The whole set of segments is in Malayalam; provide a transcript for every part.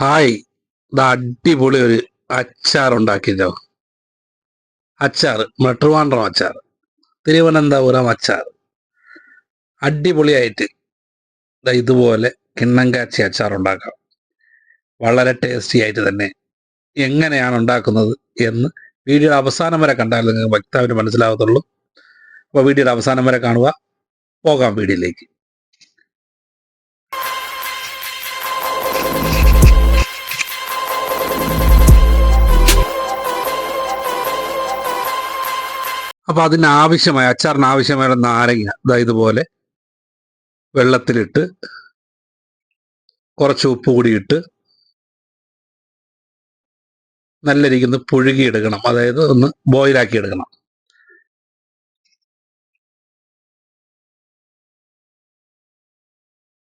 ഹായ്. ഇത് അടിപൊളി ഒരു അച്ചാർ ഉണ്ടാക്കിയല്ലോ. അച്ചാർ മെട്രുവാണ്ടം അച്ചാർ. തിരുവനന്തപുരം അച്ചാർ. അടിപൊളിയായിട്ട് ഇതുപോലെ കിണ്ണം കാച്ചി അച്ചാർ ഉണ്ടാക്കാം. വളരെ ടേസ്റ്റി ആയിട്ട് തന്നെ എങ്ങനെയാണ് ഉണ്ടാക്കുന്നത് എന്ന് വീഡിയോ അവസാനം വരെ കണ്ടാൽ നിങ്ങൾക്ക് വ്യക്തമായിട്ട് മനസ്സിലാകത്തുള്ളൂ. അപ്പോൾ വീഡിയോയുടെ അവസാനം വരെ കാണുക. പോകാം വീഡിയോയിലേക്ക്. അപ്പൊ അതിന് ആവശ്യമായ അച്ചാറിന് ആവശ്യമായ നാരങ്ങ ഇതാ ഇതുപോലെ വെള്ളത്തിലിട്ട് കുറച്ച് ഉപ്പ് കൂടിയിട്ട് നല്ല രീതിയിൽ പുഴുകിയെടുക്കണം. അതായത് ഒന്ന് ബോയിലാക്കി എടുക്കണം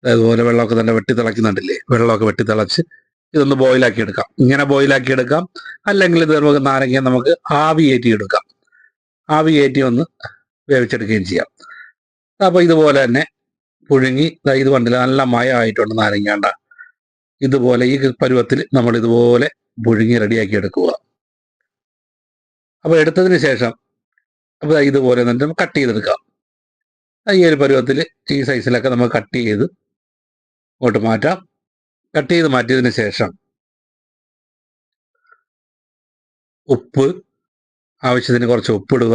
അതുപോലെ വെള്ളമൊക്കെ തന്നെ വെട്ടി തിളയ്ക്കുന്നുണ്ടല്ലേ? വെള്ളമൊക്കെ വെട്ടി തിളച്ച് ഇതൊന്ന് ബോയിലാക്കി എടുക്കാം ഇങ്ങനെ ബോയിലാക്കി എടുക്കാം അല്ലെങ്കിൽ ഇത് നമുക്ക് നാരങ്ങ നമുക്ക് ആവിയേറ്റി എടുക്കാം ആവി കയറ്റി ഒന്ന് വേവിച്ചെടുക്കുകയും ചെയ്യാം. അപ്പോൾ ഇതുപോലെ തന്നെ പുഴുങ്ങി ഇത് കണ്ടില്ല നല്ല മയമായിട്ടുണ്ട് നാരങ്ങാണ്ട. ഇതുപോലെ ഈ പരുവത്തിൽ നമ്മൾ ഇതുപോലെ പുഴുങ്ങി റെഡിയാക്കി എടുക്കുക. അപ്പോൾ എടുത്തതിന് ശേഷം അപ്പോൾ ഇതുപോലെ തന്നെ കട്ട് ചെയ്തെടുക്കാം. ഈ ഒരു പരുവത്തിൽ ഈ സൈസിലൊക്കെ നമുക്ക് കട്ട് ചെയ്ത് ഇങ്ങോട്ട് മാറ്റാം. കട്ട് ചെയ്ത് മാറ്റിയതിന് ശേഷം ഉപ്പ് ആവശ്യത്തിന് കുറച്ച് ഉപ്പിടുക.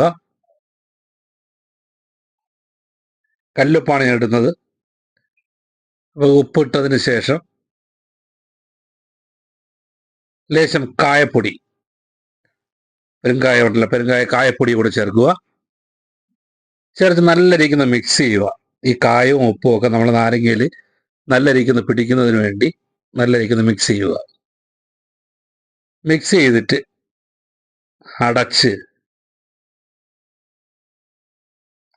കല്ലുപ്പാണ് ഞാൻ ഇടുന്നത്. അപ്പോൾ ഉപ്പിട്ടതിന് ശേഷം ലേശം കായപ്പൊടി. പെരുങ്കായ ഉണ്ടല്ലോ പെരുങ്കായ കായപ്പൊടി കൂടെ ചേർക്കുക. ചേർത്ത് നല്ല രീതിക്ക് മിക്സ് ചെയ്യുക. ഈ കായവും ഉപ്പും ഒക്കെ നമ്മൾ നാരങ്ങയിൽ നല്ല രീതിക്ക് പിടിക്കുന്നതിന് വേണ്ടി നല്ല രീതിക്ക് മിക്സ് ചെയ്യുക. മിക്സ് ചെയ്തിട്ട് അടച്ച്.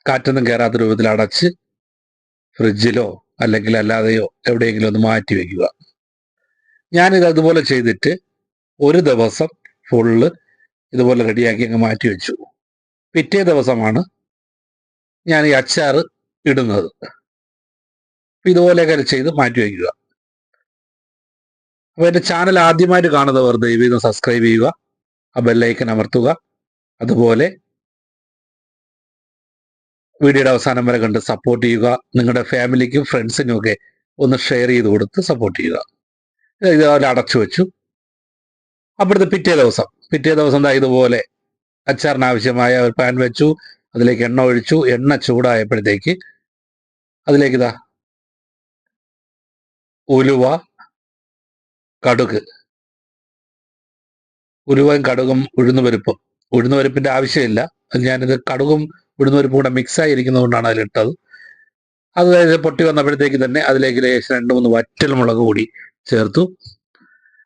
കാറ്റൊന്നും കയറാത്ത രൂപത്തിൽ അടച്ച് ഫ്രിഡ്ജിലോ അല്ലെങ്കിൽ അല്ലാതെയോ എവിടെയെങ്കിലും ഒന്ന് മാറ്റി വെക്കുക. ഞാനിത് അതുപോലെ ചെയ്തിട്ട് ഒരു ദിവസം ഫുള്ള് ഇതുപോലെ റെഡിയാക്കി അങ്ങ് മാറ്റി വെച്ചു. പിറ്റേ ദിവസമാണ് ഞാൻ ഈ അച്ചാർ ഇടുന്നത്. ഇതുപോലെയൊക്കെ ചെയ്ത് മാറ്റി വയ്ക്കുക അപ്പോൾ എന്റെ ചാനൽ ആദ്യമായിട്ട് കാണുന്നവർ ദയവീതം സബ്സ്ക്രൈബ് ചെയ്യുക. ആ ബെല്ലൈക്കൻ അമർത്തുക അതുപോലെ വീഡിയോയുടെ അവസാനം വരെ കണ്ട് സപ്പോർട്ട് ചെയ്യുക. നിങ്ങളുടെ ഫാമിലിക്കും ഫ്രണ്ട്സിനും ഒക്കെ ഒന്ന് ഷെയർ ചെയ്ത് കൊടുത്ത് സപ്പോർട്ട് ചെയ്യുക. ഇതുപോലെ അടച്ചു വെച്ചു. അപ്പോഴത്തെ പിറ്റേ ദിവസം പിറ്റേ ദിവസം ഇതുപോലെ അച്ചാറിന് ആവശ്യമായ ഒരു പാൻ വെച്ചു. അതിലേക്ക് എണ്ണ ഒഴിച്ചു. എണ്ണ ചൂടായപ്പോഴത്തേക്ക് അതിലേക്ക് ഇതാ ഉലുവ കടുക് ഉലുവയും കടുകും ഉഴുന്നുപരിപ്പും ഉഴുന്നുപരിപ്പിന്റെ ആവശ്യമില്ല. ഞാനിത് കടുകും ഉഴുന്നുപരിപ്പും കൂടെ മിക്സ് ആയിരിക്കുന്നതുകൊണ്ടാണ് അതിലിട്ടത്. അത് പൊട്ടി വന്നപ്പോഴത്തേക്ക് തന്നെ അതിലേക്ക് ലേശം രണ്ട് മൂന്ന് വറ്റൽ മുളക് കൂടി ചേർത്തു.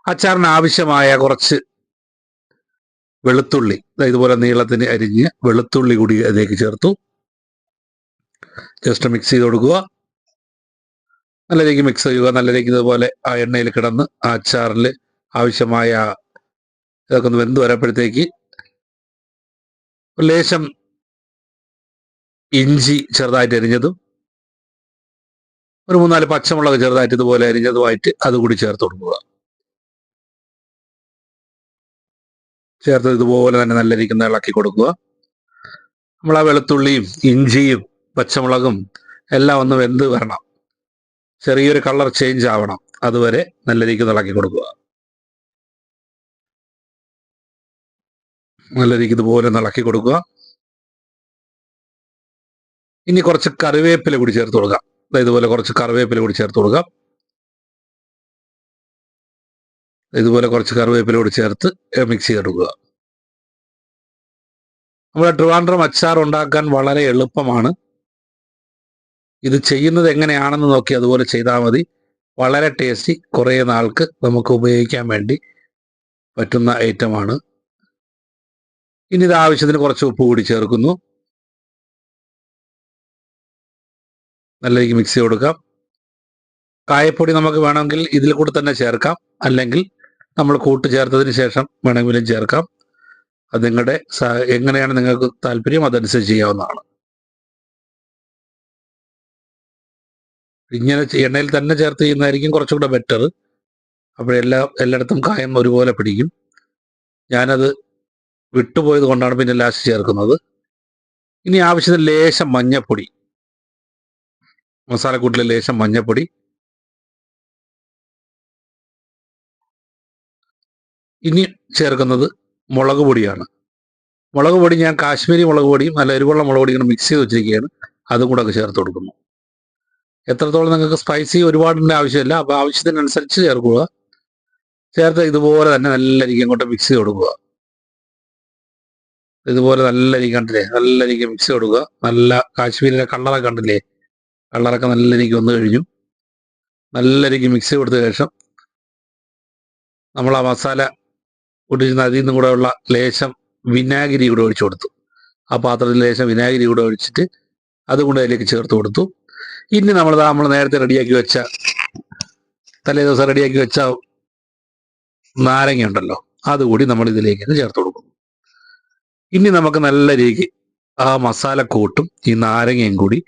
അച്ചാറിന് ആവശ്യമായ കുറച്ച് വെളുത്തുള്ളി ഇതുപോലെ നീളത്തിന് അരിഞ്ഞ് വെളുത്തുള്ളി കൂടി അതിലേക്ക് ചേർത്തു. ജസ്റ്റ് മിക്സ് ചെയ്ത് കൊടുക്കുക. നല്ല രീതിക്ക് മിക്സ് ചെയ്യുക. നല്ല രീതിക്ക് ഇതുപോലെ ആ എണ്ണയിൽ കിടന്ന് ആ അച്ചാറിൽ ആവശ്യമായ ഇതൊക്കെ ഒന്ന് വെന്ത് വരപ്പോഴത്തേക്ക്. ലേശം ഇഞ്ചി ചെറുതായിട്ട് അരിഞ്ഞതും ഒരു മൂന്നാൽ പച്ചമുളക് ചെറുതായിട്ട് ഇതുപോലെ അരിഞ്ഞതുമായിട്ട് അതുകൂടി ചേർത്ത് കൊടുക്കുക. ചേർത്ത് ഇതുപോലെ തന്നെ നല്ല രീതിക്ക് ഇളക്കി കൊടുക്കുക. നമ്മൾ ആ വെളുത്തുള്ളിയും ഇഞ്ചിയും പച്ചമുളകും എല്ലാം ഒന്ന് വെന്ത് വരണം. ചെറിയൊരു കളർ ചേഞ്ച് ആവണം. അതുവരെ നല്ല രീതിക്ക് ഇളക്കി കൊടുക്കുക. നല്ല രീതിക്ക് ഇതുപോലെ ഇളക്കി കൊടുക്കുക. ഇനി കുറച്ച് കറിവേപ്പില കൂടി ചേർത്ത് കൊടുക്കുക ഇതുപോലെ കുറച്ച് കറിവേപ്പില കൂടി ചേർത്ത് കൊടുക്കുക ഇതുപോലെ കുറച്ച് കറിവേപ്പില കൂടി ചേർത്ത് മിക്സ് ചെയ്തെടുക്കുക. നമ്മുടെ ട്രിവാൻഡ്രം അച്ചാർ ഉണ്ടാക്കാൻ വളരെ എളുപ്പമാണ്. ഇത് ചെയ്യുന്നത് എങ്ങനെയാണെന്ന് നോക്കി അതുപോലെ ചെയ്താൽ മതി. വളരെ ടേസ്റ്റി കുറേ നാൾക്ക് നമുക്ക് ഉപയോഗിക്കാൻ വേണ്ടി പറ്റുന്ന ഐറ്റമാണ്. ഇനി ഇത് ആവശ്യത്തിന് കുറച്ച് ഉപ്പ് കൂടി ചേർക്കുന്നു. നല്ല രീതിക്ക് മിക്സ് ചെയ്ത് കൊടുക്കാം കായപ്പൊടി നമുക്ക് വേണമെങ്കിൽ ഇതിൽ കൂടെ തന്നെ ചേർക്കാം. അല്ലെങ്കിൽ നമ്മൾ കൂട്ട് ചേർത്തതിന് ശേഷം വേണമെങ്കിലും ചേർക്കാം. അത് നിങ്ങളുടെ എങ്ങനെയാണ് നിങ്ങൾക്ക് താല്പര്യം അതനുസരിച്ച് ചെയ്യാവുന്നതാണ്. ഇങ്ങനെ എണ്ണയിൽ തന്നെ ചേർത്ത് ചെയ്യുന്നതായിരിക്കും കുറച്ചുകൂടെ ബെറ്റർ അപ്പോഴെല്ലാം എല്ലായിടത്തും കായം ഒരുപോലെ പിടിക്കും. ഞാനത് വിട്ടുപോയത് കൊണ്ടാണ് പിന്നെ ലാസ്റ്റ് ചേർക്കുന്നത്. ഇനി ആവശ്യത്തിന് ലേശം മഞ്ഞപ്പൊടി. മസാലക്കൂട്ടിലെ ലേശം മഞ്ഞപ്പൊടി. ഇനി ചേർക്കുന്നത് മുളക് പൊടിയാണ്. മുളക് പൊടി ഞാൻ കാശ്മീരി മുളക് പൊടിയും നല്ല എരിവുള്ള മുളക് പൊടിയും മിക്സ് ചെയ്ത് വെച്ചിരിക്കുകയാണ്. അതും കൂടെ ഒക്കെ ചേർത്ത് കൊടുക്കുന്നു. എത്രത്തോളം നിങ്ങൾക്ക് സ്പൈസി ഒരുപാടിന്റെ ആവശ്യമില്ല. അപ്പോൾ ആവശ്യത്തിനനുസരിച്ച് ചേർക്കുക. ചേർത്ത് ഇതുപോലെ തന്നെ നല്ല രീതിക്ക് അങ്ങോട്ട് മിക്സ് ചെയ്ത് കൊടുക്കുക. ഇതുപോലെ നല്ല രീതി കണ്ടില്ലേ? നല്ല രീതിക്ക് മിക്സ് കൊടുക്കുക. നല്ല കാശ്മീരിലെ കളറൊക്കെ കണ്ടില്ലേ? കളറൊക്കെ നല്ല രീതിക്ക് വന്നു കഴിഞ്ഞു. നല്ല രീതിക്ക് മിക്സ് കൊടുത്ത ശേഷം നമ്മൾ ആ മസാല പൊട്ടിച്ചിരുന്ന അതിൽ നിന്നും കൂടെ ഉള്ള ലേശം വിനാഗിരി കൂടെ ഒഴിച്ചു കൊടുത്തു. ആ പാത്രത്തിൽ ലേശം വിനാഗിരി കൂടെ ഒഴിച്ചിട്ട് അതുകൊണ്ട് അതിലേക്ക് ചേർത്ത് കൊടുത്തു. ഇനി നമ്മൾ നമ്മൾ നേരത്തെ റെഡിയാക്കി വെച്ച തലേ ദിവസം റെഡിയാക്കി വെച്ച നാരങ്ങ ഉണ്ടല്ലോ അതുകൂടി നമ്മൾ ഇതിലേക്ക് ചേർത്ത് കൊടുക്കും. ഇനി നമുക്ക് നല്ല രീതിക്ക് ആ മസാല കൂട്ടും ഈ നാരങ്ങയും കൂടി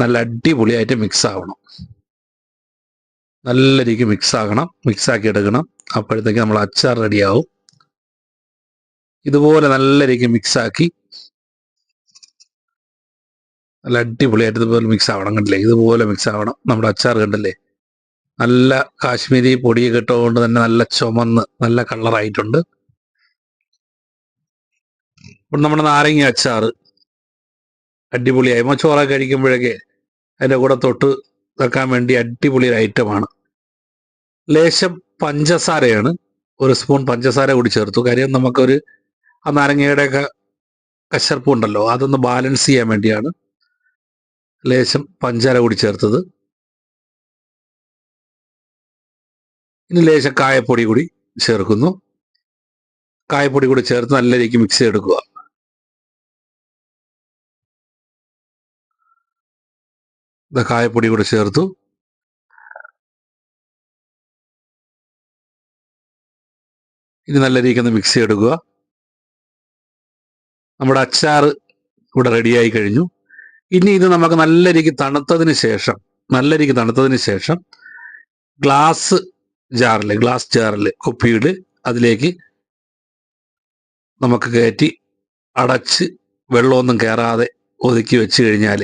നല്ല അടിപൊളിയായിട്ട് മിക്സ് ആവണം. നല്ല രീതിക്ക് മിക്സ് ആകണം മിക്സ് ആക്കി എടുക്കണം. അപ്പോഴത്തേക്ക് നമ്മൾ അച്ചാർ റെഡിയാവും ഇതുപോലെ നല്ല രീതിക്ക് മിക്സ് ആക്കി നല്ല അടിപൊളിയായിട്ട് ഇതുപോലെ മിക്സ് ആവണം കണ്ടില്ലേ? ഇതുപോലെ മിക്സ് ആവണം. നമ്മുടെ അച്ചാർ കണ്ടല്ലേ? നല്ല കാശ്മീരി പൊടിയൊക്കെ ഇട്ടുകൊണ്ട് തന്നെ നല്ല ചുമന്ന് നല്ല കളറായിട്ടുണ്ട് ഇപ്പം നമ്മുടെ നാരങ്ങ അച്ചാർ അടിപൊളിയായി. മച്ചോറ കഴിക്കുമ്പോഴൊക്കെ അതിന്റെ കൂടെ തൊട്ട് വെക്കാൻ വേണ്ടി അടിപൊളി ഒരു ഐറ്റമാണ്. ലേശം പഞ്ചസാരയാണ്. ഒരു സ്പൂൺ പഞ്ചസാര കൂടി ചേർത്തു. കാര്യം നമുക്കൊരു ആ നാരങ്ങയുടെയൊക്കെ കശർപ്പ് ഉണ്ടല്ലോ അതൊന്ന് ബാലൻസ് ചെയ്യാൻ വേണ്ടിയാണ് ലേശം പഞ്ചാര കൂടി ചേർത്തത്. ഇനി ലേശം കായപ്പൊടി കൂടി ചേർക്കുന്നു. കായപ്പൊടി കൂടി ചേർത്ത് നല്ല രീതിക്ക് മിക്സ് ചെയ്തെടുക്കുക. കായപ്പൊടി കൂടെ ചേർത്തു. ഇനി നല്ല രീതിക്ക് ഒന്ന് മിക്സ് ചെയ്തെടുക്കുക. നമ്മുടെ അച്ചാർ ഇവിടെ റെഡിയായി കഴിഞ്ഞു. ഇനി ഇത് നമുക്ക് നല്ല രീതിക്ക് തണുത്തതിന് ശേഷം നല്ല രീതിക്ക് തണുത്തതിന് ശേഷം ഗ്ലാസ് ജാറിൽ ഗ്ലാസ് ജാറിൽ കുപ്പിയിൽ അതിലേക്ക് നമുക്ക് കയറ്റി അടച്ച് വെള്ളമൊന്നും കയറാതെ ഒതുക്കി വെച്ച് കഴിഞ്ഞാൽ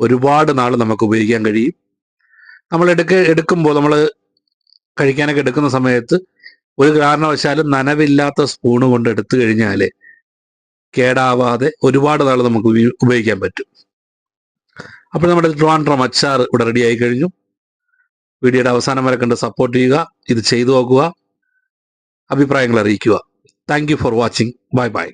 ഒരുപാട് നാൾ നമുക്ക് ഉപയോഗിക്കാൻ കഴിയും. നമ്മൾ എടുക്ക എടുക്കുമ്പോൾ നമ്മൾ കഴിക്കാനൊക്കെ എടുക്കുന്ന സമയത്ത് ഒരു കാരണവശാലും നനവില്ലാത്ത സ്പൂണ് കൊണ്ട് എടുത്തു കഴിഞ്ഞാൽ കേടാവാതെ ഒരുപാട് നാൾ നമുക്ക് ഉപയോഗിക്കാൻ പറ്റും. അപ്പോൾ നമ്മുടെ ട്രിവാൻഡ്രം അച്ചാർ ഇവിടെ റെഡി ആയി കഴിഞ്ഞു. വീഡിയോയുടെ അവസാനം വരെ കണ്ട് സപ്പോർട്ട് ചെയ്യുക ഇത് ചെയ്തു നോക്കുക അഭിപ്രായങ്ങൾ അറിയിക്കുക. Thank for watching bye bye